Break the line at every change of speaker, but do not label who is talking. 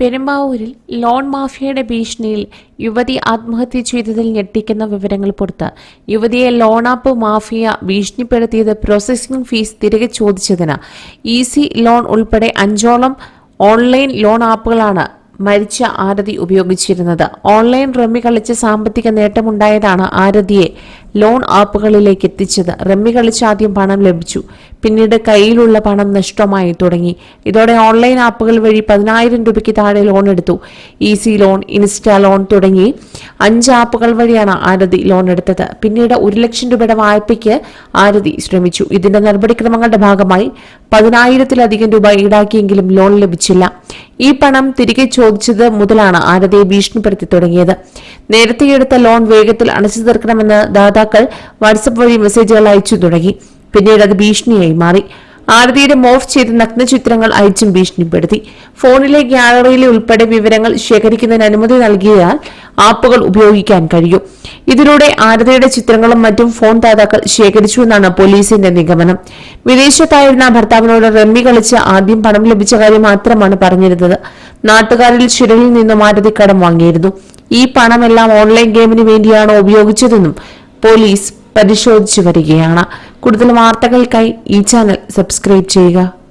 പെരുമ്പാവൂരിൽ ലോൺ മാഫിയയുടെ ഭീഷണിയിൽ യുവതി ആത്മഹത്യ ചെയ്തതിൽ ഞെട്ടിക്കുന്ന വിവരങ്ങൾ പുറത്ത്. യുവതിയെ ലോൺ ആപ്പ് മാഫിയ ഭീഷണിപ്പെടുത്തിയത് പ്രോസസ്സിംഗ് ഫീസ് തിരികെ ചോദിച്ചതിന്. ഈസി ലോൺ ഉൾപ്പെടെ അഞ്ചോളം ഓൺലൈൻ ലോൺ ആപ്പുകളാണ് മരിച്ച ആരതി ഉപയോഗിച്ചിരുന്നത്. ഓൺലൈൻ റമ്മി കളിച്ച് സാമ്പത്തിക നേട്ടമുണ്ടായതാണ് ആരതിയെ ലോൺ ആപ്പുകളിലേക്ക് എത്തിച്ചത്. റമ്മി കളിച്ച് ആദ്യം പണം ലഭിച്ചു. പിന്നീട് കയ്യിലുള്ള പണം നഷ്ടമായി തുടങ്ങി. ഇതോടെ ഓൺലൈൻ ആപ്പുകൾ വഴി പതിനായിരം രൂപയ്ക്ക് താഴെ ലോൺ എടുത്തു. ഈസി ലോൺ ഇൻസ്റ്റാ ലോൺ തുടങ്ങി അഞ്ച് ആപ്പുകൾ വഴിയാണ് ആരതി ലോൺ എടുത്തത്. പിന്നീട് ഒരു ലക്ഷം രൂപയുടെ വായ്പയ്ക്ക് ആരതി ശ്രമിച്ചു. ഇതിന്റെ നടപടിക്രമങ്ങളുടെ ഭാഗമായി പതിനായിരത്തിലധികം രൂപ ഈടാക്കിയെങ്കിലും ലോൺ ലഭിച്ചില്ല. ഈ പണം തിരികെ ചോദിച്ചത് മുതലാണ് ആരതിയെ ഭീഷണിപ്പെടുത്തി തുടങ്ങിയത്. നേരത്തെ എടുത്ത ലോൺ വേഗത്തിൽ അടച്ചു തീർക്കണമെന്ന് ദാതാക്കൾ വാട്സപ്പ് വഴി മെസ്സേജുകൾ അയച്ചു തുടങ്ങി. പിന്നീട് അത് ഭീഷണിയായി മാറി. ആരതിയുടെ മോഫ് ചെയ്ത നഗ്നചിത്രങ്ങൾ അയച്ചും ഭീഷണിപ്പെടുത്തി. ഫോണിലെ ഗ്യാലറിയിലെ ഉൾപ്പെടെ വിവരങ്ങൾ ശേഖരിക്കുന്നതിന് അനുമതി നൽകിയാൽ ആപ്പുകൾ ഉപയോഗിക്കാൻ കഴിയും. ഇതിലൂടെ ആരതിയുടെ ചിത്രങ്ങളും മറ്റും ഫോൺ ദാതാക്കൾ ശേഖരിച്ചു എന്നാണ് പോലീസിന്റെ നിഗമനം. വിദേശത്തായിരുന്ന ഭർത്താവിനോട് റമ്മി കളിച്ച് ആദ്യം പണം ലഭിച്ച കാര്യം മാത്രമാണ് പറഞ്ഞിരുന്നത്. നാട്ടുകാരിൽ ചിരലിൽ നിന്നും ആരതി കടം വാങ്ങിയിരുന്നു. ഈ പണമെല്ലാം ഓൺലൈൻ ഗെയിമിന് വേണ്ടിയാണോ ഉപയോഗിച്ചതെന്നും പോലീസ് പരിശോധിച്ചു വരികയാണ്. കൂടുതൽ വാർത്തകൾക്കായി ഈ ചാനൽ സബ്സ്ക്രൈബ് ചെയ്യുക.